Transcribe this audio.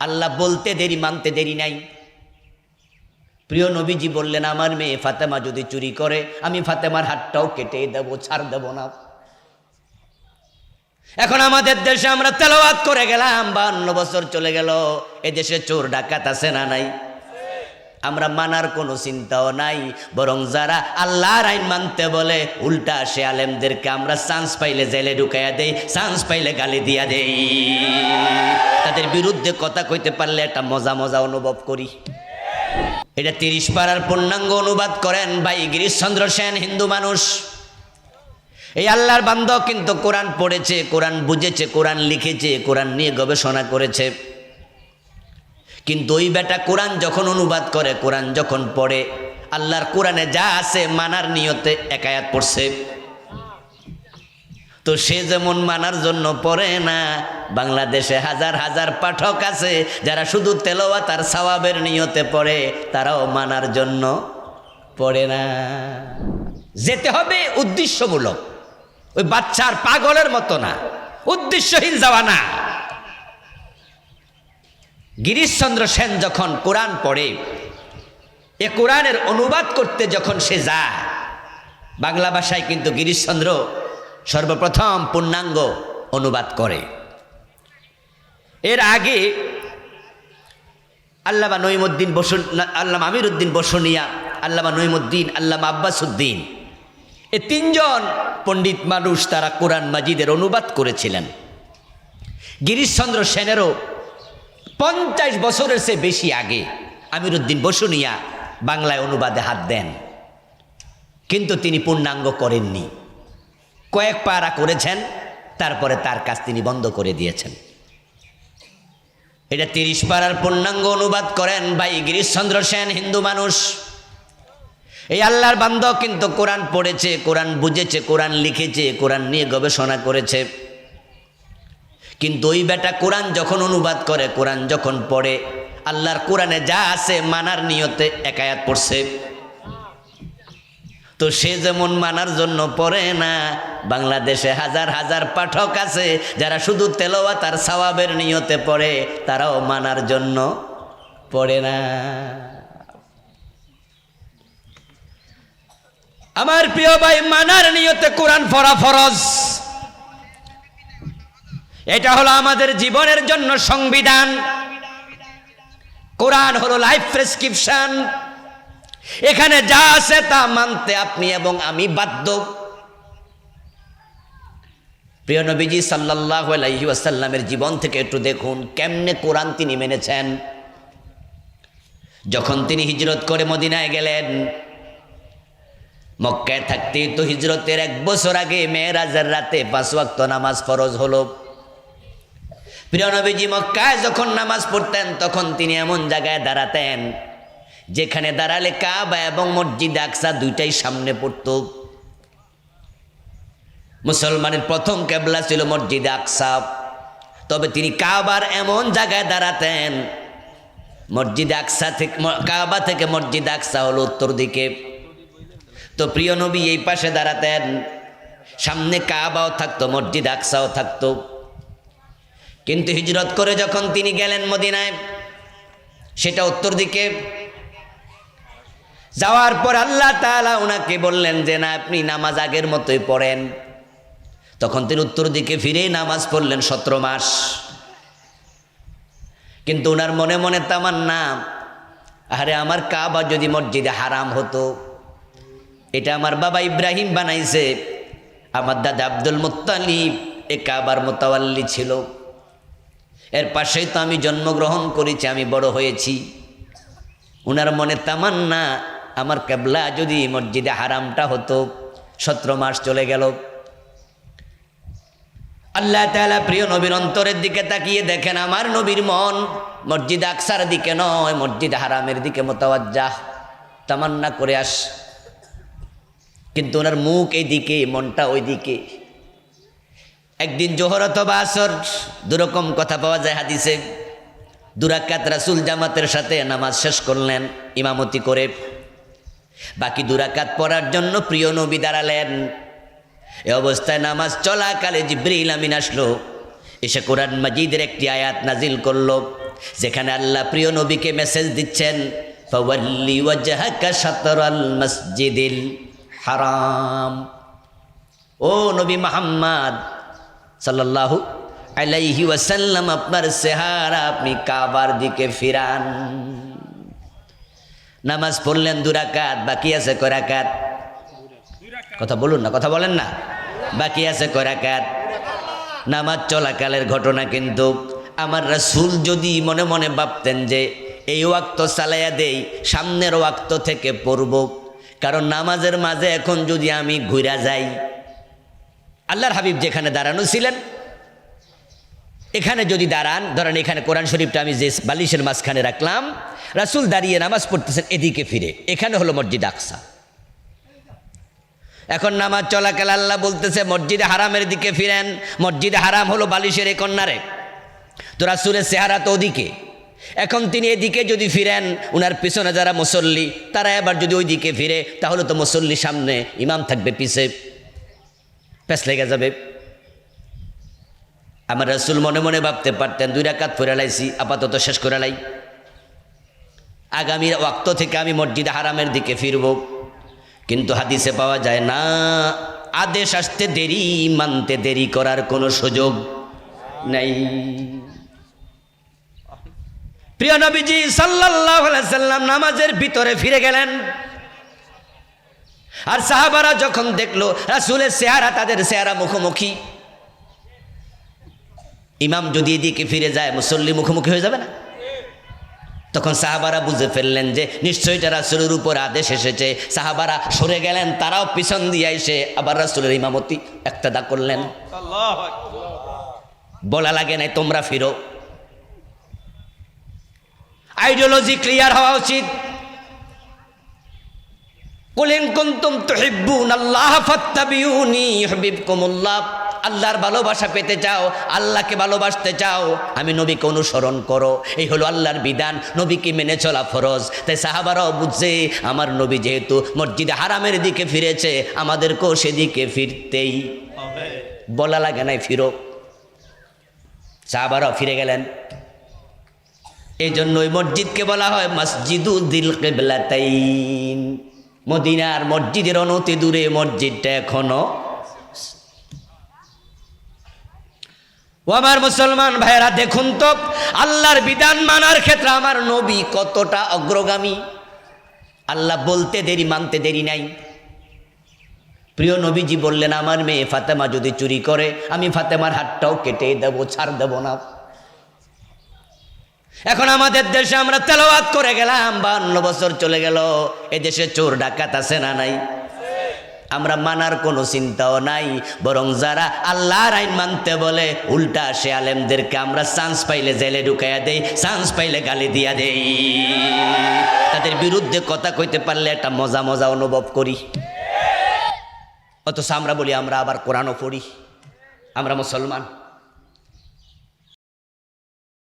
আল্লাহ বলতে দেরি, মানতে দেরি নাই। প্রিয় নবীজি বললেন, আমার মেয়ে ফাতেমা যদি চুরি করে, আমি ফাতেমার হাতটাও কেটে দেব, ছাড় দেব না। এখন আমাদের দেশে আমরা তেলাওয়াত করে গেলাম, বান্ন বছর চলে গেল এ দেশে চোর ডাকাত আছে না নাই? আমরা মানার কোনো চিন্তাও নাই, বরং যারা আল্লাহর আইন মানতে বলে, উল্টা সে আলেমদেরকে আমরা চান্স পাইলে জেলে ঢুকাইয়া দেই, চান্স পাইলে গালি দিয়া দেই। তাদের বিরুদ্ধে কথা কইতে পারলে একটা মজা মজা অনুভব করি। এটা তিরিশ পাড়ার পূর্ণাঙ্গ অনুবাদ করেন ভাই গিরিশচন্দ্র সেন, হিন্দু মানুষ। এই আল্লাহর বান্ধব কিন্তু কোরআন পড়েছে, কোরআন বুঝেছে, কোরআন লিখেছে, কোরআন নিয়ে গবেষণা করেছে। কিন্তু ওই বেটা কোরআন যখন অনুবাদ করে, কোরআন যখন পড়ে, আল্লাহর কোরআনে যা আছে মানার নিয়তে একায়াত পড়ছে। তো সে যেমন মানার জন্য পড়ে না, বাংলাদেশে হাজার হাজার পাঠক আছে যারা শুধু তেলোয়া তার সওয়াবের নিয়তে পড়ে, তারাও মানার জন্য পড়ে না। যেতে হবে উদ্দেশ্যমূলক। ওই বাচ্চার পাগলের মতো না, উদ্দেশ্যহীন যাওয়া না গিরিশচন্দ্র সেন যখন কোরআন পড়ে, এ কোরআনের অনুবাদ করতে যখন সে যায়, বাংলা ভাষায় কিন্তু গিরিশচন্দ্র সর্বপ্রথম পূর্ণাঙ্গ অনুবাদ করে। এর আগে আল্লামা নইমুদ্দিন বসুন আল্লামা আমিরুদ্দিন বসুনিয়া, আল্লামা নইমুদ্দিন আল্লামা আব্বাসুদ্দিন, এ তিনজন পণ্ডিত মানুষ তারা কোরআন মাজিদের অনুবাদ করেছিলেন। গিরিশচন্দ্র সেনেরও পঞ্চাশ বছরের চেয়ে বেশি আগে আমিরুদ্দিন বসুনিয়া বাংলায় অনুবাদে হাত দেন। কিন্তু তিনি পূর্ণাঙ্গ করেননি। কয়েক পারা করেছেন, তারপরে তার কাজ তিনি বন্ধ করে দিয়েছেন। এটা তিরিশ পাড়ার পূর্ণাঙ্গ অনুবাদ করেন ভাই গিরিশচন্দ্র সেন, হিন্দু মানুষ। এই আল্লাহর বান্ধব কিন্তু কোরআন পড়েছে, কোরআন বুঝেছে, কোরআন লিখেছে, কোরআন নিয়ে গবেষণা করেছে। কিন্তু ওই বেটা কোরআন যখন অনুবাদ করে, কোরআন যখন পড়ে, আল্লাহর কোরআনে যা আছে মানার নিয়তে একায়াত পড়ছে। তো সে যেমন মানার জন্য পড়ে না, বাংলাদেশে হাজার হাজার পাঠক আছে যারা শুধু তেলোয়া তার সওয়াবের নিয়তে পড়ে, তারাও মানার জন্য পড়ে না। আমার প্রিয় ভাই, মানার নিয়তে কোরআন পড়া ফরজ। এটা হলো আমাদের জীবনের জন্য সংবিধান। কোরআন হলো লাইফ প্রেসক্রিপশন এখানে যা আছে তা মানতে আপনি এবং আমি বাধ্য। প্রিয় নবীজি সাল্লাহ আলাইহি জীবন থেকে একটু দেখুন, কেমনে কোরআন তিনি মেনেছেন। যখন তিনি হিজরত করে মদিনায় গেলেন, মক্কায় থাকতেই তো হিজরতের এক বছর আগে মেয়েরাজের রাতে পাঁচ ওয়াক্ত নামাজ ফরজ হলো। প্রিয় নবীজি মক্কায় যখন নামাজ পড়তেন, তখন তিনি এমন জায়গায় দাঁড়াতেন যেখানে দাঁড়ালে কাবা এবং মসজিদ আকসা দুইটাই সামনে পড়ত। মুসলমানের প্রথম কেবলা ছিল মসজিদ আকসা। তবে তিনি কাবার এমন জায়গায় দাঁড়াতেন, মসজিদ আকসা থেকে, কাবা থেকে মসজিদ আকসা হলো উত্তর দিকে। তো প্রিয় নবী এই পাশে দাঁড়াতেন, সামনে কাবাও থাকতো, মসজিদ আকসাও থাকতো। কিন্তু হিজরত করে যখন তিনি গেলেন মদিনায়, সেটা উত্তর দিকে, যাওয়ার পর আল্লাহ তালা ওনাকে বললেন যে, না, আপনি নামাজ আগের মতোই পড়েন। তখন তিনি উত্তর দিকে ফিরেই নামাজ পড়লেন সতেরো মাস। কিন্তু ওনার মনে মনে তামান্না, আরে, আমার কাবা যদি মসজিদে হারাম হতো, এটা আমার বাবা ইব্রাহিম বানাইছে, আমার দাদা আব্দুল মুত্তালিব এ কাবার মোতাওয়াল্লি ছিল। এর পাশেই তো আমি জন্মগ্রহণ করেছি, আমি বড় হয়েছি। উনার মনে তামান্না, আমার কেবলা যদি মসজিদে হারামটা হতো, সতেরো মাস চলে গেল। আল্লাহ তালা প্রিয় নবীর অন্তরের দিকে তাকিয়ে দেখেন, আমার নবীর মন মসজিদ আকসার দিকে নয়, মসজিদ হারামের দিকে মোতাবাজ্জাহ তামান্না করে আস। কিন্তু ওনার মুখ এইদিকে, মনটা ওই দিকে একদিন জোহর অথবা আসর, দুরকম কথা পাওয়া যায় হাদিসে। দুরাকাত রাসুল জামাতের সাথে নামাজ শেষ করলেন ইমামতি করে। বাকি দুরাকাত পড়ার জন্য প্রিয় নবী দাঁড়ালেন। এ অবস্থায় নামাজ চলাকালে জিব্রিল আমিন আসলো। এসে কোরআন মাজিদের একটি আয়াত নাজিল করল, যেখানে আল্লাহ প্রিয় নবীকে মেসেজ দিচ্ছেন মসজিদিল হারাম। ও নবী মোহাম্মদ সাল্লাল্লাহু আলাইহি ওয়াসাল্লাম, আপনার সেহারা আপনি কাবার দিকে ফিরান। নামাজ পড়লেন দুরাকাত বাকি আছে করাকাত কথা বলুন না, কথা বলেন না। বাকি আছে করাকাত নামাজ চলাকালের ঘটনা কিন্তু আমার রাসূল যদি মনে মনে ভাবতেন যে এই ওয়াক্ত চালাইয়া দেই, সামনের ওয়াক্ত থেকে পড়ব, কারণ নামাজের মাঝে এখন যদি আমি ঘুরা যাই আল্লাহর হাবিব যেখানে দাঁড়ানো ছিলেন, এখানে যদি দাঁড়ান, ধরেন এখানে কোরআন শরীফটা আমি যে বালিশের মাঝখানে রাখলাম, রাসূল দাঁড়িয়ে নামাজ পড়তেছেন এদিকে ফিরে, এখানে হলো মসজিদ আকসা। এখন নামাজ চলাকাল আল্লাহ বলতেছে, মসজিদে হারামের দিকে ফিরেন, মসজিদে হারাম হলো বালিশের এ কন্যারে। তো রাসুলের চেহারা তো ওদিকে। এখন তিনি এদিকে যদি ফিরেন, উনার পিছনে যারা মুসল্লি, তারা এবার যদি ওই দিকে ফিরে, তাহলে তো মুসল্লি সামনে ইমাম থাকবে পিছে। প্যাস লেগে যাবে। আমার রাসুল মনে মনে ভাবতে পারতেন, দুই রাকাত ফিরে লাইছি, আপাতত শেষ করে লাই। আগামী ওয়াক্ত থেকে আমি মসজিদে হারামের দিকে ফিরব। কিন্তু হাদিসে পাওয়া যায় না, আদেশ আসতে দেরি, মানতে দেরি করার কোনো সুযোগ নেই। প্রিয় নবীজি আলাইহি সাল্লাম নামাজের ভিতরে ফিরে গেলেন। আর সাহাবারা যখন দেখল রাসূলের চেহারা তাদের চেহারা মুখোমুখি। ইমাম যদি এদিকে ফিরে যায় মুসল্লি মুখোমুখি হয়ে যাবে না? তখন সাহাবারা বুঝে ফেললেন যে নিশ্চয়ই এটা রাসুলের উপর আদেশ এসেছে। সাহাবারা সরে গেলেন তারাও পিছন দিয়ে এসে আবার রাসুলের ইমামতি একতাদা করলেন। বলা লাগে নাই তোমরা ফিরো। আইডিওলজি ক্লিয়ার হওয়া উচিত। আল্লাহ আল্লাহর ভালোবাসা পেতে চাও, আল্লাহকে ভালোবাসতে চাও, আমি নবীকে অনুসরণ করো। এই হলো আল্লাহর বিধান, নবীকে মেনে চলা ফরজ। তাই সাহাবারাও বুঝছে, আমার নবী যেহেতু মসজিদে হারামের দিকে ফিরেছে, আমাদেরকেও সেদিকে ফিরতেই বলা লাগে নাই, ফিরো। সাহাবারাও ফিরে গেলেন। এই জন্য ওই মসজিদকে বলা হয় মসজিদু দিল কেবলাতাইন। মদিনার মসজিদের অনতি দূরে মসজিদটা এখনও। ও আমার মুসলমান ভাইরা দেখুন তো, আল্লাহর বিধান মানার ক্ষেত্রে আমার নবী কতটা অগ্রগামী। আল্লাহ বলতে দেরি, মানতে দেরি নাই। প্রিয় নবীজি বললেন, আমার মেয়ে ফাতেমা যদি চুরি করে, আমি ফাতেমার হাতটাও কেটে দেব, ছাড় দেব না। এখন আমাদের দেশে আমরা তেলাওয়াত করে গেলাম বান্ন বছর চলে গেল। এ দেশে চোর ডাকাত আছে না নাই? আমরা মানার কোনো চিন্তাও নাই, বরং যারা আল্লাহর আইন মানতে বলে, উল্টা সে আলেমদেরকে আমরা চান্স পাইলে জেলে ঢুকাইয়া দেই, চান্স পাইলে গালি দিয়া দেই। তাদের বিরুদ্ধে কথা কইতে পারলে একটা মজা মজা অনুভব করি। অথচ আমরা বলি, আমরা আবার কোরআনও পড়ি। আমরা মুসলমান।